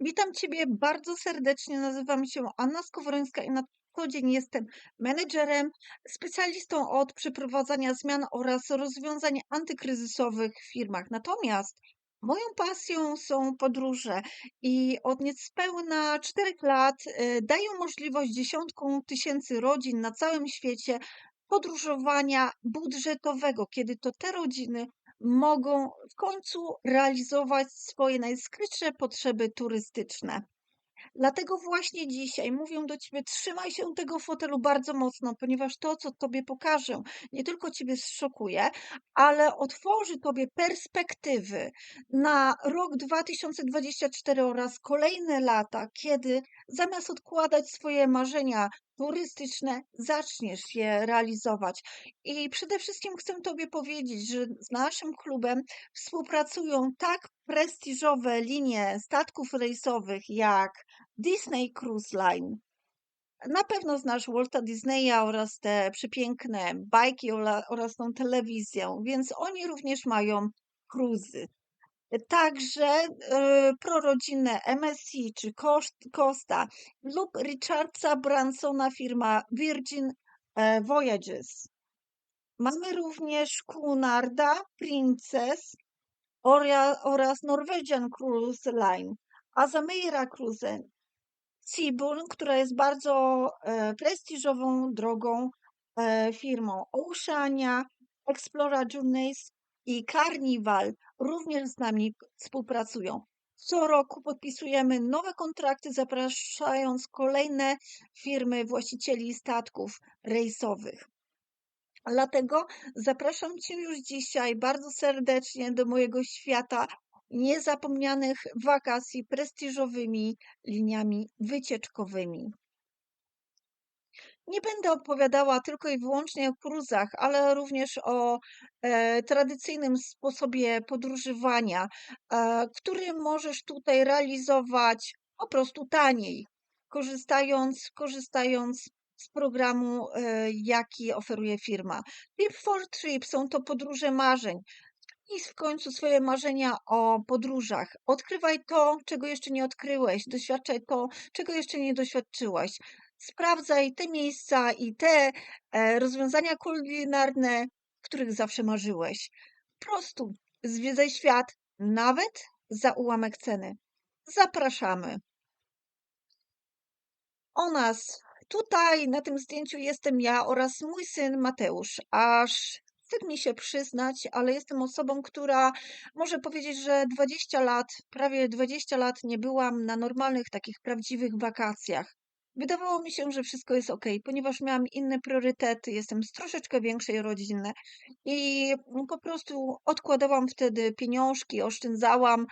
Witam Ciebie bardzo serdecznie. Nazywam się Anna Skowrońska i na co dzień jestem menedżerem, specjalistą od przeprowadzania zmian oraz rozwiązań antykryzysowych w firmach. Natomiast moją pasją są podróże i od niespełna 4 lat y, dają możliwość dziesiątkom tysięcy rodzin na całym świecie podróżowania budżetowego, kiedy to te rodziny mogą w końcu realizować swoje najskrytsze potrzeby turystyczne. Dlatego właśnie dzisiaj mówię do ciebie: trzymaj się tego fotelu bardzo mocno, ponieważ to, co tobie pokażę, nie tylko ciebie zszokuje, ale otworzy tobie perspektywy na rok 2024 oraz kolejne lata, kiedy zamiast odkładać swoje marzenia turystyczne, zaczniesz je realizować. I przede wszystkim chcę tobie powiedzieć, że z naszym klubem współpracują tak prestiżowe linie statków rejsowych jak Disney Cruise Line. Na pewno znasz Walta Disneya oraz te przepiękne bajki oraz tą telewizję, więc oni również mają cruzy. Także e, prorodzinne MSC czy Cost- Costa lub Richardsa Bransona firma Virgin e, Voyages. Mamy również Cunarda, Princess oraz Norwegian Cruise Line, Azameira Cruise, Seabourn, która jest bardzo e, prestiżową, drogą firmą. Oceania, Explora Journeys i Carnival również z nami współpracują. Co roku podpisujemy nowe kontrakty, zapraszając kolejne firmy właścicieli statków rejsowych. Dlatego zapraszam Cię już dzisiaj bardzo serdecznie do mojego świata niezapomnianych wakacji prestiżowymi liniami wycieczkowymi. Nie będę opowiadała tylko i wyłącznie o cruzach, ale również o e, tradycyjnym sposobie podróżowania, e, który możesz tutaj realizować po prostu taniej, korzystając, korzystając z programu, e, jaki oferuje firma. Trip for Trip są to podróże marzeń. I w końcu swoje marzenia o podróżach. Odkrywaj to, czego jeszcze nie odkryłeś, doświadczaj to, czego jeszcze nie doświadczyłaś. Sprawdzaj te miejsca i te e, rozwiązania kulinarne, których zawsze marzyłeś. Po prostu zwiedzaj świat, nawet za ułamek ceny. Zapraszamy. O nas tutaj na tym zdjęciu jestem ja oraz mój syn Mateusz. Aż wstyd mi się przyznać, ale jestem osobą, która może powiedzieć, że 20 lat, prawie 20 lat nie byłam na normalnych, takich prawdziwych wakacjach. Wydawało mi się, że wszystko jest ok, ponieważ miałam inne priorytety, jestem z troszeczkę większej rodziny i po prostu odkładałam wtedy pieniążki, oszczędzałam,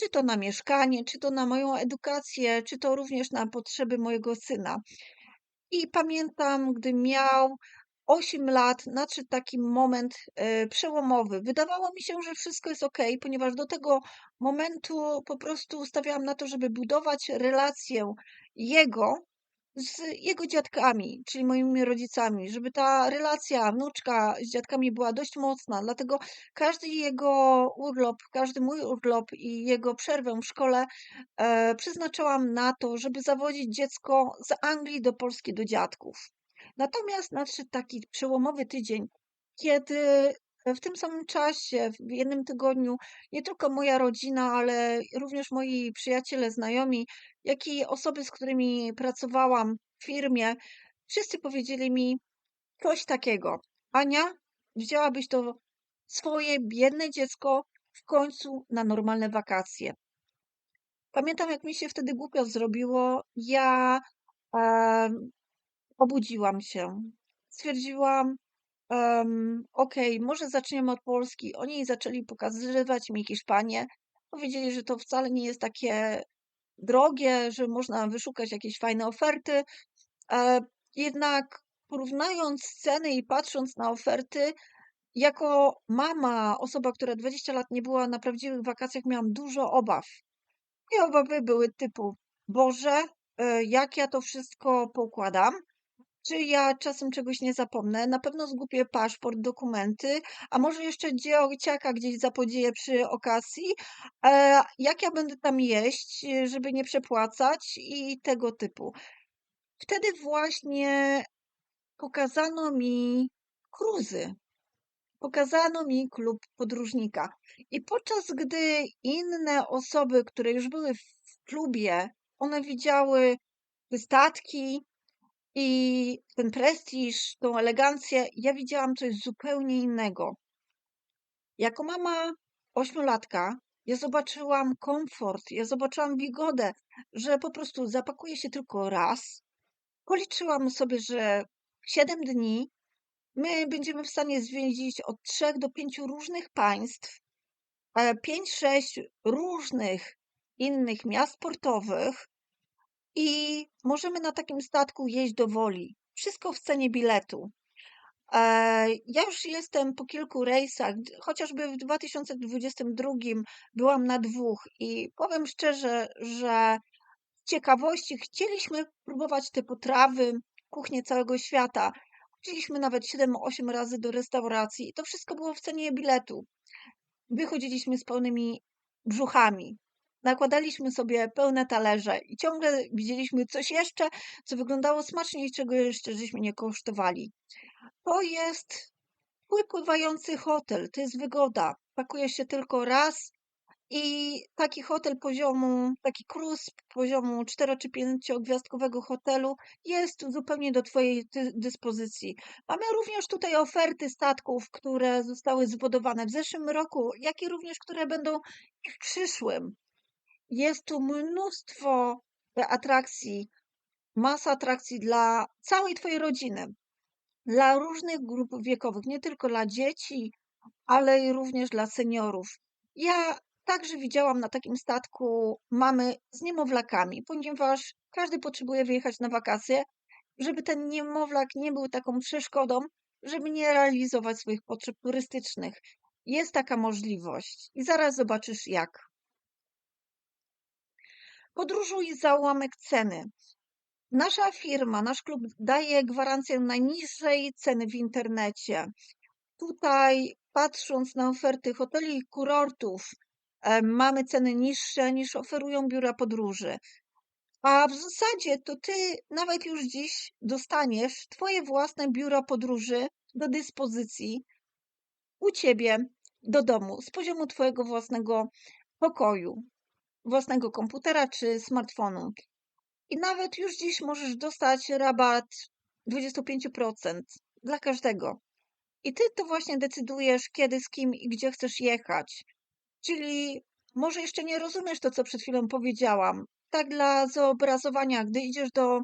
czy to na mieszkanie, czy to na moją edukację, czy to również na potrzeby mojego syna. I pamiętam, gdy miał 8 lat, nadszedł taki moment e, przełomowy. Wydawało mi się, że wszystko jest ok, ponieważ do tego momentu po prostu stawiałam na to, żeby budować relację jego z jego dziadkami, czyli moimi rodzicami, żeby ta relacja wnuczka z dziadkami była dość mocna. Dlatego każdy jego urlop, każdy mój urlop i jego przerwę w szkole e, przeznaczałam na to, żeby zawodzić dziecko z Anglii do Polski do dziadków. Natomiast nadszedł taki przełomowy tydzień, kiedy w tym samym czasie, w jednym tygodniu, nie tylko moja rodzina, ale również moi przyjaciele, znajomi, jak i osoby, z którymi pracowałam w firmie, wszyscy powiedzieli mi coś takiego: Ania, wzięłabyś to swoje biedne dziecko w końcu na normalne wakacje. Pamiętam, jak mi się wtedy głupio zrobiło. Ja em, obudziłam się. Stwierdziłam, em, okej, może zaczniemy od Polski. Oni zaczęli pokazywać mi Hiszpanię. Powiedzieli, że to wcale nie jest takie drogie, że można wyszukać jakieś fajne oferty. E, jednak porównując ceny i patrząc na oferty, jako mama, osoba, która 20 lat nie była na prawdziwych wakacjach, miałam dużo obaw. I obawy były typu: Boże, e, jak ja to wszystko poukładam? Czy ja czasem czegoś nie zapomnę? Na pewno zgubię paszport, dokumenty, a może jeszcze dzieciaka gdzieś zapodzieję przy okazji. E, jak ja będę tam jeść, e, żeby nie przepłacać i tego typu. Wtedy właśnie pokazano mi cruzy. Pokazano mi klub podróżnika. I podczas gdy inne osoby, które już były w klubie, one widziały statki i ten prestiż, tą elegancję, ja widziałam coś zupełnie innego. Jako mama ośmiolatka, ja zobaczyłam komfort, ja zobaczyłam wygodę, że po prostu zapakuję się tylko raz. Policzyłam sobie, że 7 dni my będziemy w stanie zwiedzić od 3 do 5 różnych państw, 5-6 różnych innych miast portowych i możemy na takim statku jeść do woli. Wszystko w cenie biletu. E, ja już jestem po kilku rejsach, chociażby w 2022 byłam na dwóch i powiem szczerze, że z ciekawości chcieliśmy próbować te potrawy, kuchnię całego świata. Chodziliśmy nawet 7-8 razy do restauracji i to wszystko było w cenie biletu. Wychodziliśmy z pełnymi brzuchami. Nakładaliśmy sobie pełne talerze i ciągle widzieliśmy coś jeszcze, co wyglądało smacznie i czego jeszcze żeśmy nie kosztowali. To jest pływający hotel, to jest wygoda. Pakujesz się tylko raz i taki hotel poziomu, taki cruise poziomu 4 czy 5 gwiazdkowego hotelu jest zupełnie do Twojej dyspozycji. Mamy również tutaj oferty statków, które zostały zbudowane w zeszłym roku, jak i również, które będą w przyszłym. Jest tu mnóstwo atrakcji, masa atrakcji dla całej Twojej rodziny, dla różnych grup wiekowych, nie tylko dla dzieci, ale i również dla seniorów. Ja także widziałam na takim statku mamy z niemowlakami, ponieważ każdy potrzebuje wyjechać na wakacje, żeby ten niemowlak nie był taką przeszkodą, żeby nie realizować swoich potrzeb turystycznych. Jest taka możliwość i zaraz zobaczysz jak. Podróżuj za ułamek ceny. Nasza firma, nasz klub daje gwarancję najniższej ceny w internecie. Tutaj, patrząc na oferty hoteli i kurortów, mamy ceny niższe niż oferują biura podróży. A w zasadzie to ty nawet już dziś dostaniesz twoje własne biura podróży do dyspozycji u ciebie do domu z poziomu twojego własnego pokoju własnego komputera czy smartfonu. I nawet już dziś możesz dostać rabat 25% dla każdego. I ty to właśnie decydujesz, kiedy, z kim i gdzie chcesz jechać. Czyli może jeszcze nie rozumiesz to, co przed chwilą powiedziałam. Tak dla zobrazowania, gdy idziesz do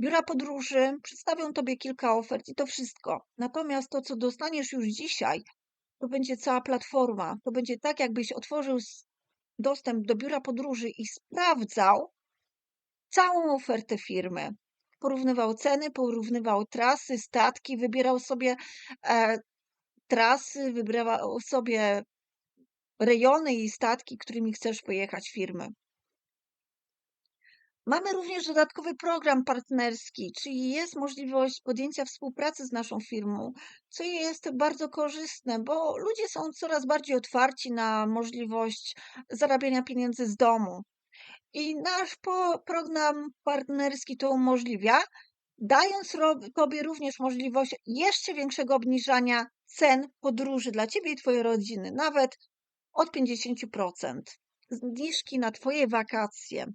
biura podróży, przedstawią tobie kilka ofert i to wszystko. Natomiast to, co dostaniesz już dzisiaj, to będzie cała platforma. To będzie tak, jakbyś otworzył dostęp do biura podróży i sprawdzał całą ofertę firmy. Porównywał ceny, porównywał trasy, statki, wybierał sobie e, trasy, wybierał sobie rejony i statki, którymi chcesz pojechać firmy. Mamy również dodatkowy program partnerski, czyli jest możliwość podjęcia współpracy z naszą firmą, co jest bardzo korzystne, bo ludzie są coraz bardziej otwarci na możliwość zarabiania pieniędzy z domu. I nasz program partnerski to umożliwia, dając Tobie również możliwość jeszcze większego obniżania cen podróży dla Ciebie i Twojej rodziny, nawet od 50%. Zniżki na Twoje wakacje.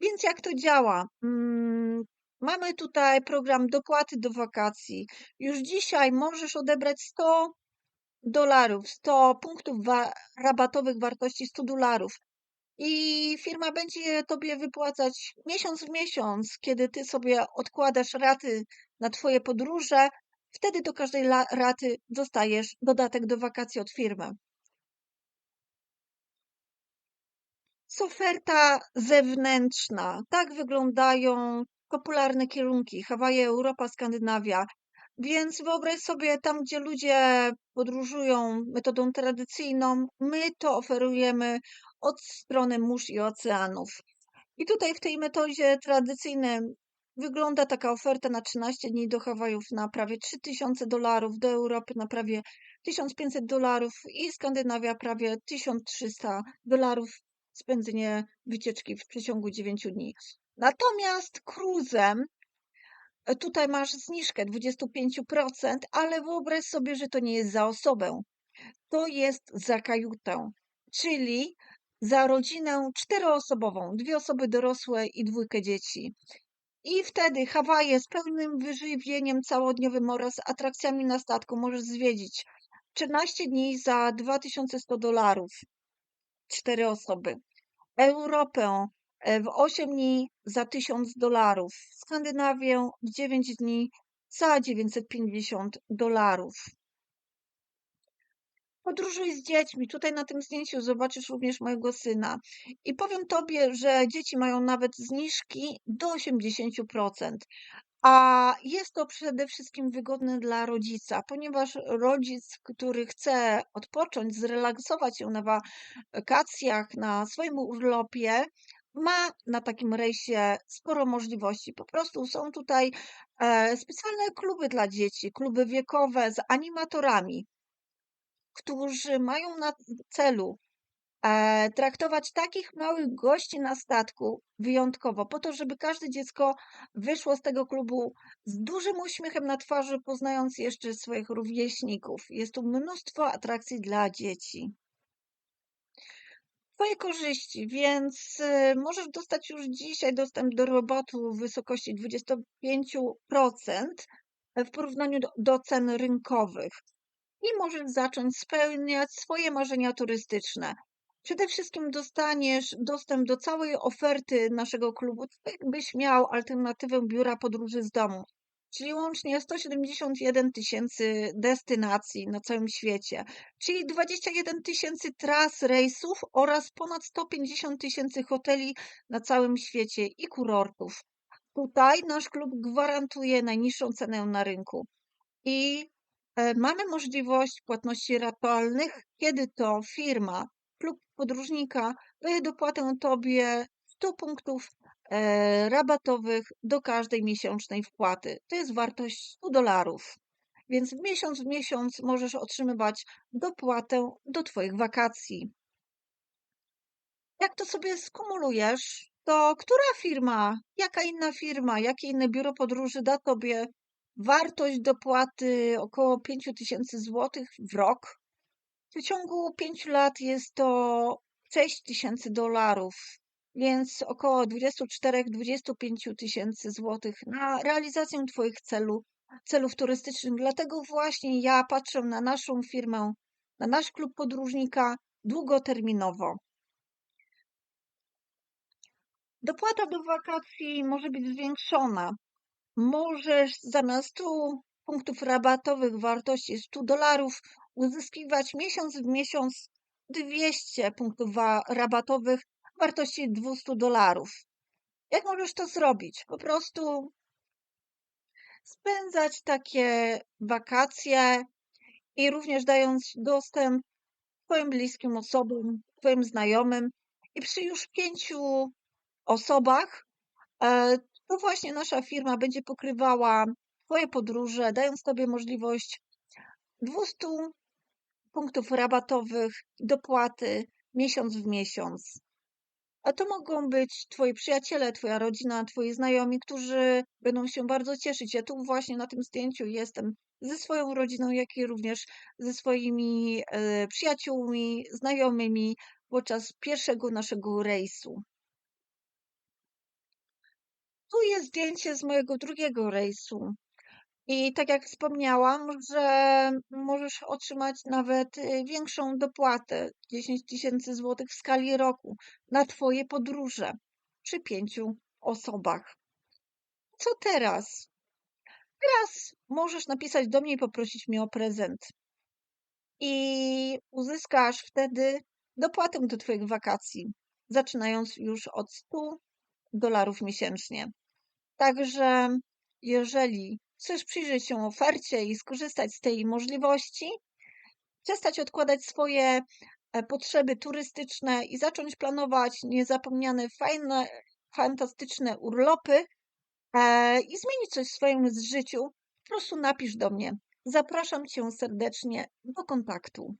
Więc jak to działa? Mm, mamy tutaj program dopłaty do wakacji. Już dzisiaj możesz odebrać 100 dolarów, 100 punktów wa rabatowych wartości 100 dolarów. I firma będzie tobie wypłacać miesiąc w miesiąc, kiedy ty sobie odkładasz raty na twoje podróże. Wtedy do każdej raty dostajesz dodatek do wakacji od firmy. Oferta zewnętrzna. Tak wyglądają popularne kierunki Hawaje, Europa, Skandynawia. Więc wyobraź sobie, tam gdzie ludzie podróżują metodą tradycyjną, my to oferujemy od strony mórz i oceanów. I tutaj w tej metodzie tradycyjnej wygląda taka oferta na 13 dni do Hawajów na prawie 3000 dolarów, do Europy na prawie 1500 dolarów i Skandynawia prawie 1300 dolarów spędzenie wycieczki w przeciągu 9 dni. Natomiast cruzem e, tutaj masz zniżkę 25%, ale wyobraź sobie, że to nie jest za osobę. To jest za kajutę, czyli za rodzinę czteroosobową, dwie osoby dorosłe i dwójkę dzieci. I wtedy Hawaje z pełnym wyżywieniem całodniowym oraz atrakcjami na statku możesz zwiedzić 14 dni za 2100 dolarów. Cztery osoby. Europę e, w 8 dni za 1000 dolarów. Skandynawię w 9 dni za 950 dolarów. Podróżuj z dziećmi. Tutaj na tym zdjęciu zobaczysz również mojego syna. I powiem tobie, że dzieci mają nawet zniżki do 80%. A jest to przede wszystkim wygodne dla rodzica, ponieważ rodzic, który chce odpocząć, zrelaksować się na wakacjach, na swoim urlopie, ma na takim rejsie sporo możliwości. Po prostu są tutaj e, specjalne kluby dla dzieci, kluby wiekowe z animatorami którzy mają na celu traktować takich małych gości na statku wyjątkowo, po to, żeby każde dziecko wyszło z tego klubu z dużym uśmiechem na twarzy, poznając jeszcze swoich rówieśników. Jest tu mnóstwo atrakcji dla dzieci. Twoje korzyści, więc y, możesz dostać już dzisiaj dostęp do robotu w wysokości 25% w porównaniu do, do cen rynkowych i możesz zacząć spełniać swoje marzenia turystyczne. Przede wszystkim dostaniesz dostęp do całej oferty naszego klubu, tak jakbyś miał alternatywę biura podróży z domu, czyli łącznie 171 tysięcy destynacji na całym świecie, czyli 21 tysięcy tras rejsów oraz ponad 150 tysięcy hoteli na całym świecie i kurortów. Tutaj nasz klub gwarantuje najniższą cenę na rynku. I E, mamy możliwość płatności ratalnych, kiedy to firma klub podróżnika daje dopłatę Tobie 100 punktów e, rabatowych do każdej miesięcznej wpłaty. To jest wartość 100 dolarów. Więc w miesiąc w miesiąc możesz otrzymywać dopłatę do Twoich wakacji. Jak to sobie skumulujesz, to która firma, jaka inna firma, jakie inne biuro podróży da Tobie Wartość dopłaty około 5000 zł w rok. W ciągu 5 lat jest to 6000 dolarów, więc około 24-25 tysięcy złotych na realizację Twoich celu, celów turystycznych. Dlatego właśnie ja patrzę na naszą firmę, na nasz klub podróżnika długoterminowo. Dopłata do wakacji może być zwiększona możesz zamiast 100 punktów rabatowych wartości 100 dolarów uzyskiwać miesiąc w miesiąc 200 punktów rabatowych wartości 200 dolarów. Jak możesz to zrobić? Po prostu spędzać takie wakacje i również dając dostęp Twoim bliskim osobom, Twoim znajomym i przy już pięciu osobach e, to właśnie nasza firma będzie pokrywała Twoje podróże, dając Tobie możliwość 200 punktów rabatowych, dopłaty miesiąc w miesiąc. A to mogą być Twoi przyjaciele, Twoja rodzina, Twoi znajomi, którzy będą się bardzo cieszyć. Ja tu właśnie na tym zdjęciu jestem ze swoją rodziną, jak i również ze swoimi e, przyjaciółmi, znajomymi podczas pierwszego naszego rejsu. Tu jest zdjęcie z mojego drugiego rejsu. I tak jak wspomniałam, że możesz otrzymać nawet y, większą dopłatę 10 tysięcy złotych w skali roku na Twoje podróże przy pięciu osobach. Co teraz? Teraz możesz napisać do mnie i poprosić mnie o prezent. I uzyskasz wtedy dopłatę do Twoich wakacji, zaczynając już od 100 dolarów miesięcznie. Także jeżeli chcesz przyjrzeć się ofercie i skorzystać z tej możliwości, przestać odkładać swoje e, potrzeby turystyczne i zacząć planować niezapomniane, fajne, fantastyczne urlopy, e, i zmienić coś w swoim życiu, po prostu napisz do mnie. Zapraszam cię serdecznie do kontaktu.